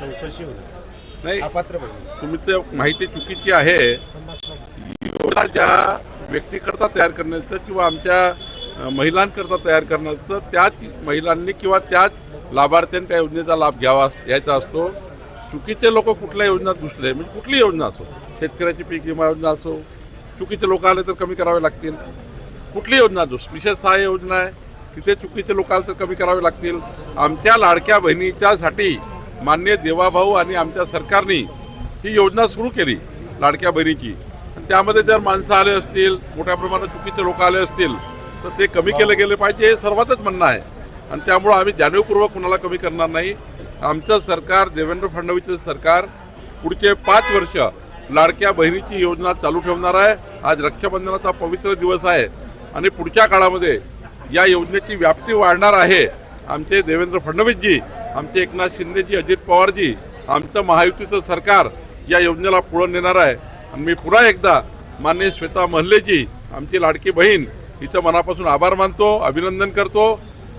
चौकशी होणार नाही अपात्र बहिणी. तुमचं माहिती चुकीची आहे. योजना ज्या व्यक्तीकरता तयार करण्याचं किंवा आमच्या अ, महिलांकरता तयार करण्याचं त्याच महिलांनी किंवा त्याच लाभार्थ्यांनी त्या योजनेचा लाभ घ्यावा घ्यायचा असतो. चुकीचे लोक कुठल्या योजना घुसले म्हणजे कुठली योजना असो? शेतकऱ्याची पीक विमा योजना असो चुकीचे लोक आले तर कमी करावे लागतील. कुठली योजना असो विशेष सहाय्य योजना आहे. तिथे चुकीचे लोक आले तर कमी करावे लागतील. आमच्या लाडक्या बहिणीच्यासाठी मान्य देवाभाऊ आणि आमच्या सरकारने ही योजना सुरू केली लाडक्या बहिणीची. आणि त्यामध्ये जर माणसं आले असतील मोठ्या प्रमाणात चुकीचे लोक आले असतील तर ते कमी केले गेले पाहिजे हे सर्वातच म्हणणं आहे. आणि त्यामुळं आम्ही जाणीवपूर्वक कुणाला कमी करणार नाही. आमचं सरकार देवेंद्र फडणवीसचं सरकार पुढचे पाच वर्ष लाडक्या बहिणीची योजना चालू ठेवणार आहे. आज रक्षाबंधनाचा पवित्र दिवस आहे. आणि पुढच्या काळामध्ये या योजनेची व्याप्ती वाढणार आहे. आमचे देवेंद्र फडणवीसजी आमचे एकनाथ शिंदेजी अजित पवारजी आमचं महायुतीचं सरकार या योजनेला पुढं नेणार आहे. आणि मी पुन्हा एकदा मान्य श्वेता महल्लेजी आमची लाडकी बहीण हिचं मनापासून आभार मानतो अभिनंदन करतो.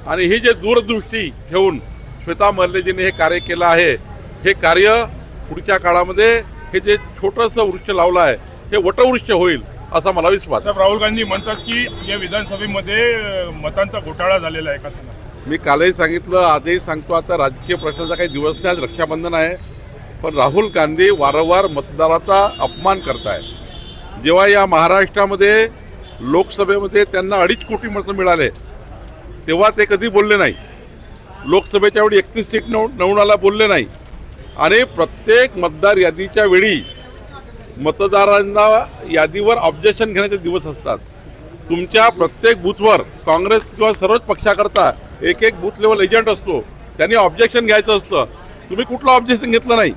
आणि ही जे दूरदृष्टी घेऊन श्वेता महल्लेजीने हे कार्य केलं आहे हे कार्य पुढच्या काळामध्ये हे जे छोटंसं वृक्ष लावलं आहे हे वटवृक्ष होईल असा मला विश्वास राहुल गांधी म्हणतात की या विधानसभेमध्ये मतांचा घोटाळा झालेला आहे का मी कालही सांगितलं आजही सांगतो आता राजकीय प्रश्नाचा काही दिवस नाही आज रक्षाबंधन आहे. पण राहुल गांधी वारंवार मतदाराचा अपमान करताय. जेव्हा या महाराष्ट्रामध्ये लोकसभेमध्ये त्यांना अडीच कोटी मतं मिळाले तेव्हा ते कधी बोलले नाही. लोकसभेच्या वेळी एकतीस सीट नऊ नवणाला बोलले नाही. आणि प्रत्येक मतदार यादीच्या वेळी मतदारांना यादीवर ऑब्जेक्शन घेण्याचे दिवस असतात. तुमच्या प्रत्येक बूथवर काँग्रेस किंवा सर्वच पक्षाकरता एक एक बूथ लेवल एजंट असतो. त्यांनी ऑब्जेक्शन घ्यायचं असतं. तुम्ही कुठलं ऑब्जेक्शन घेतलं नाही?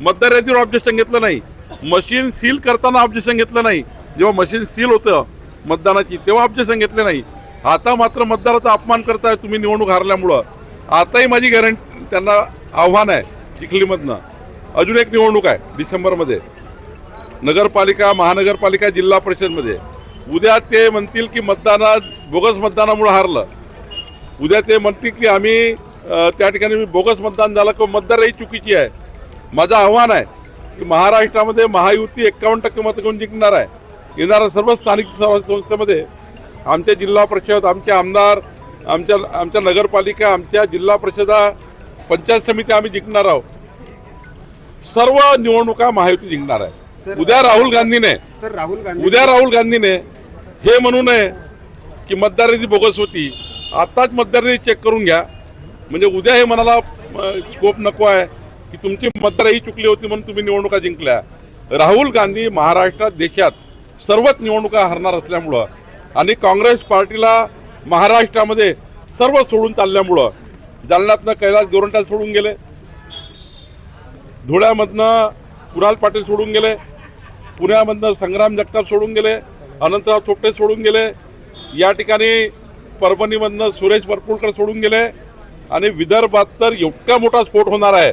मतदार यादीवर ऑब्जेक्शन घेतलं नाही. मशीन सील करताना ऑब्जेक्शन घेतलं नाही. जेव्हा मशीन सील होतं मतदानाची तेव्हा ऑब्जेक्शन घेतले नाही. आता मात्र मतदाराचा अपमान करताय तुम्ही निवडणूक हारल्यामुळं. आताही माझी गॅरंटी त्यांना आव्हान आहे चिखलीमधनं. अजून एक निवडणूक आहे डिसेंबरमध्ये. नगरपालिका महानगरपालिका जिल्हा परिषदमध्ये. उद्या ते म्हणतील की मतदानात बोगस मतदानामुळे हारलं. उद्या ते म्हणतील की आम्ही त्या ठिकाणी मी बोगस मतदान झालं किंवा मतदारही चुकीची आहे. माझं आव्हान आहे की महाराष्ट्रामध्ये महायुती एक्कावन्न टक्के मतं घेऊन जिंकणार आहे. येणाऱ्या सर्व स्थानिक स्वराज्य संस्थेमध्ये आमच्या जिल्हा परिषद आमचे आमदार आमच्या आमच्या नगरपालिका आमच्या जिल्हा परिषदा पंचायत समिती आम्ही जिंकणार आहोत. सर्व निवडणुका महायुती जिंकणार आहे. उद्या राहुल गांधीने सर राहुल गांधी उद्या राहुल गांधीने हे म्हणू नये की मतदार यादी बोगस होती. आत्ताच मतदार यादी चेक करून घ्या. म्हणजे उद्या हे मनाला स्कोप नको आहे की तुमची मतदारही चुकली होती म्हणून तुम्ही निवडणुका जिंकल्या. राहुल गांधी महाराष्ट्रात देशात सर्वच निवडणुका हरणार असल्यामुळं आणि काँग्रेस पार्टीला महाराष्ट्रामध्ये सर्व सोडून चालल्यामुळं जालन्यातनं कैलास गोरंट्याल सोडून गेले. धुळ्यामधनं कुणाल पाटील सोडून गेले. पुण्यामधनं संग्राम जगताप सोडून गेले अनंतराव थोपटे सोडून गेले या ठिकाणी परभणीमधनं सुरेश वरपुडकर सोडून गेले आणि विदर्भात तर इतका मोठा स्फोट होणार आहे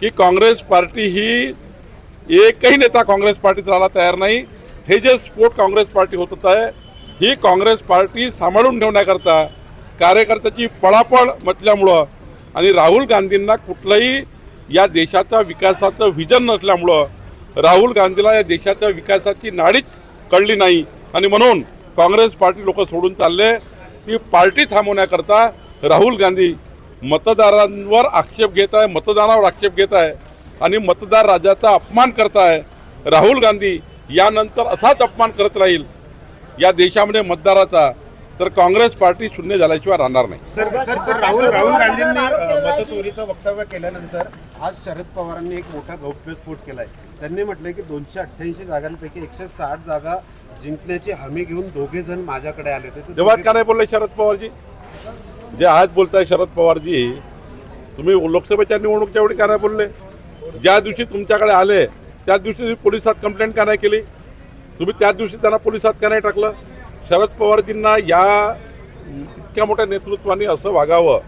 की काँग्रेस पार्टी ही एकही नेता काँग्रेस पार्टीत राहायला तयार नाही. हे जे स्फोट काँग्रेस पार्टी होत आहे ही काँग्रेस पार्टी सांभाळून ठेवण्याकरता कार्यकर्त्याची पळापळ म्हटल्यामुळं आणि राहुल गांधींना कुठलंही या देशाच्या विकासाचं व्हिजन नसल्यामुळं राहुल गांधीला या देशाच्या विकासाची नाडीच कळली नाही. आणि म्हणून काँग्रेस पार्टी लोक सोडून चालले. ती पार्टी थांबवण्याकरता राहुल गांधी मतदारांवर आक्षेप घेत आहे मतदानावर आक्षेप घेत आहे आणि मतदार राजाचा अपमान करत आहे. राहुल गांधी यानंतर असाच अपमान करत राहील. या देशामध्ये मतदाराचा तर काँग्रेस पार्टी शून्य झाल्याशिवाय राहणार नाही. Sir sir sir Rahul Rahul गांधींनी मतचोरीचं वक्तव्य केल्यानंतर आज शरद पवारांनी एक मोठा गौप्यस्फोट केलाय. त्यांनी म्हटलंय की दोनशे अठ्ठ्याऐंशी जागांपैकी एकशे साठ जागा जिंकण्याची हमी घेऊन दोघे जण माझ्याकडे आले होते. तेव्हा दोघे- का नाही बोलले शरद पवारजी? जे आज बोलताय शरद पवारजी तुम्ही लोकसभेच्या निवडणुकीच्या वेळी का नाही बोलले? ज्या दिवशी तुमच्याकडे आले त्याच दिवशी तुम्ही पोलिसात कंप्लेंट का नाही केली? तुम्ही त्याच दिवशी त्यांना पोलिसात का नाही टाकलं? शरद पवारजींना या इतक्या मोठ्या नेतृत्वाने असं वागावं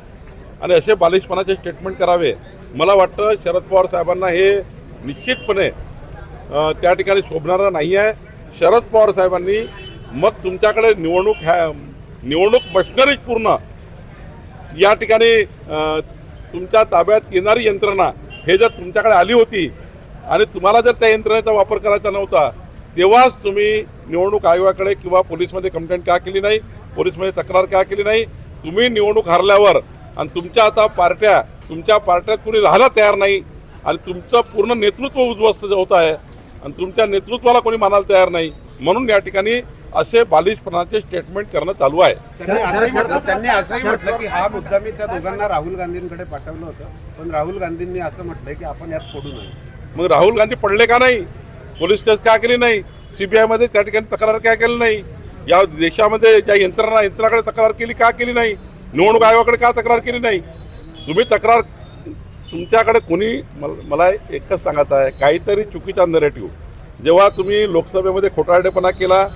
आणि असे बालिशपणाचे स्टेटमेंट करावे मला वाटतं शरद पवार साहेबांना हे निश्चितपणे त्या ठिकाणी शोभणारं नाही आहे. शरद पवार साहेबांनी मग तुमच्याकडे निवडणूक ह्या निवडणूक मशनरीज पूर्ण या ठिकाणी तुमच्या ताब्यात येणारी यंत्रणा हे जर तुमच्याकडे आली होती आणि तुम्हाला जर त्या यंत्रणेचा वापर करायचा नव्हता तेव्हाच तुम्ही निवडणूक आयोगाकडे किंवा पोलीसमध्ये कंप्लेंट का केली नाही पोलीसमध्ये तक्रार का केली नाही? तुम्ही निवडणूक हरल्यावर आणि तुमच्या आता पार्ट्या तुमच्या पार्ट्यात कुणी राहायला तयार नाही आणि तुमचं पूर्ण नेतृत्व उद्ध्वस्त होत आहे आणि तुमच्या नेतृत्वाला कोणी मानायला तयार नाही. म्हणून या ठिकाणी असे बालिशपणाचे स्टेटमेंट करणं चालू आहे. त्यांनी असंही म्हटलं त्यांनी असंही म्हटलं की हा मुद्दा मी त्या दोघांना राहुल गांधींकडे पाठवलं होतं. पण राहुल गांधींनी असं म्हटलंय की आपण यात पडू नये. मग राहुल गांधी पडले का नाही? पोलीस केस का केली नाही? सीबीआयमध्ये त्या ठिकाणी तक्रार का केली नाही? या देशामध्ये ज्या यंत्रणा यंत्रणाकडे तक्रार केली का केली नाही? निवडणूक आयोगाकडे का तक्रार केली नाही? तुम्ही तक्रार तुमच्याकडे कोणी मल- मला एकच सांगायचं आहे काहीतरी चुकीचा नरेटिव्ह जेव्हा तुम्ही लोकसभेमध्ये खोटारडेपणा केला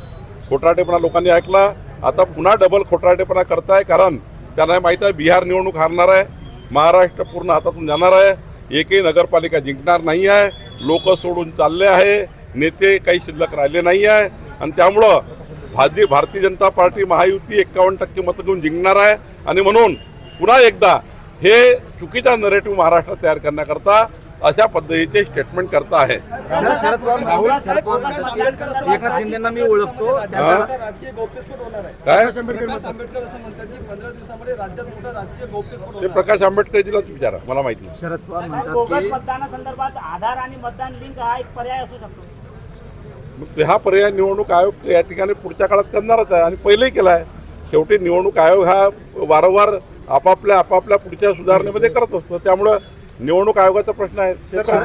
खोटारडेपणा लोकांनी ऐकला आता पुन्हा डबल खोटारडेपणा करताय कारण त्यांना माहीत आहे बिहार निवडणूक हारणार आहे महाराष्ट्र पूर्ण हातातून जाणार आहे एकही नगरपालिका जिंकणार नाही आहे लोक सोडून चालले आहे नेते काही शिल्लक राहिले नाही आहे आणि त्यामुळं भाजी भारतीय जनता पार्टी महायुती एक्कावन्न टक्के मतं घेऊन जिंकणार आहे आणि म्हणून पुन्हा एकदा हे चुकीचा नरेटिव्ह महाराष्ट्रात तयार करण्याकरता अशा पद्धतीचे स्टेटमेंट करता आहे. शरद पवार एकनाथ शिंदेना मी ओळखतो. त्यांचा हा? राजकीय गौप्यस्फोट होणार आहे? काय? प्रकाश आंबेडकर असं म्हणतात की पंधरा दिवसामध्ये राज्यात मोठा राजकीय गौप्यस्फोट ते होणार? आहे. प्रकाश आंबेडकरजीलाच विचारा मला माहिती नाही. शरद पवार म्हणतात की मतदानासंदर्भात आधार आणि मतदान लिंक हा एक पर्याय असू शकतो. मग हा पर्याय निवडणूक आयोग या ठिकाणी पुढच्या काळात करणारच आहे आणि पहिलेही केला आहे. शेवटी निवडणूक आयोग हा वारंवार आपापल्या आपापल्या पुढच्या सुधारणेमध्ये करत असतो. त्यामुळं निवडणूक आयोगाचा प्रश्न आहे.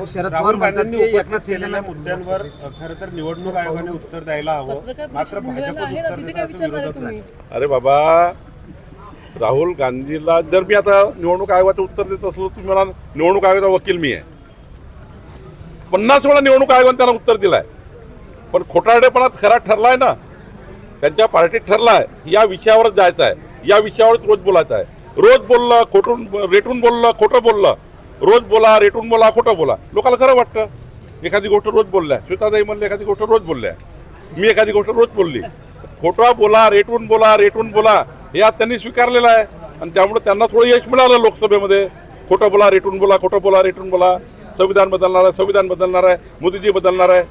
शरद पवार गांधींनी उपस्थित केलेल्या मुद्द्यांवर खरं तर निवडणूक आयोगाने उत्तर द्यायला हवं. मात्र भाजप अरे बाबा राहुल गांधीला जर मी आता निवडणूक आयोगाचं उत्तर देत असलो तुम्ही मला निवडणूक आयोगाचा वकील मी आहे. पन्नास वेळा निवडणूक आयोगाने त्यांना उत्तर दिलंय. पण खोटारडेपणा खरा ठरलाय ना त्यांच्या पार्टीत ठरलाय या विषयावरच जायचं आहे. या विषयावरच रोज बोलायचं आहे. रोज बोललं खोटून रेटून बोललं खोटं बोललं. रोज बोला रेटून बोला खोटं बोला. लोकांना खरं वाटतं. एखादी गोष्ट रोज बोलल्या. श्वेताताई म्हणले एखादी गोष्ट रोज बोलल्या. मी एखादी गोष्ट रोज बोलली. खोटा बोला रेटून बोला रेटून बोला हे आज त्यांनी स्वीकारलेलं आहे. आणि त्यामुळे त्यांना थोडं यश मिळालं लोकसभेमध्ये. खोटं बोला रेटून बोला खोटं बोला रेटून बोला. संविधान बदलणार आहे संविधान बदलणार आहे मोदीजी बदलणार आहे.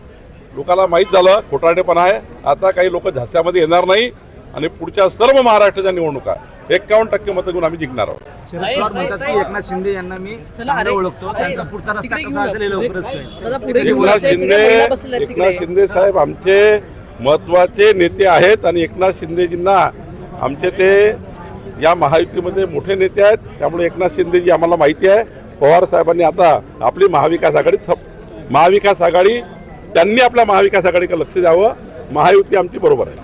लोकांना माहीत झालं खोटारडेपणा आहे. आता काही लोक झास्यामध्ये येणार नाही आणि पुढच्या सर्व महाराष्ट्राच्या निवडणुका एक्कावन्न टक्के मतं घेऊन आम्ही जिंकणार आहोत. शरद पवार म्हणतात की एकनाथ शिंदे यांना मी चांगलं ओळखतो. त्यांचा पुढचा रस्ता कसा असेल हे लवकरच कळेल. दादा पुढे घेऊन एकनाथ शिंदे एकनाथ साहेब आमचे महत्त्वाचे नेते आहेत आणि एकनाथ शिंदेजींना आमचे ते या महायुतीमध्ये मोठे नेते आहेत. त्यामुळे एकनाथ शिंदेजी आम्हाला माहिती आहे. पवार साहेबांनी आता आपली महाविकास आघाडी सप- महाविकास आघाडी त्यांनी आपल्या महाविकास आघाडीकडे लक्ष द्यावं. महायुती आमची बरोबर आहे.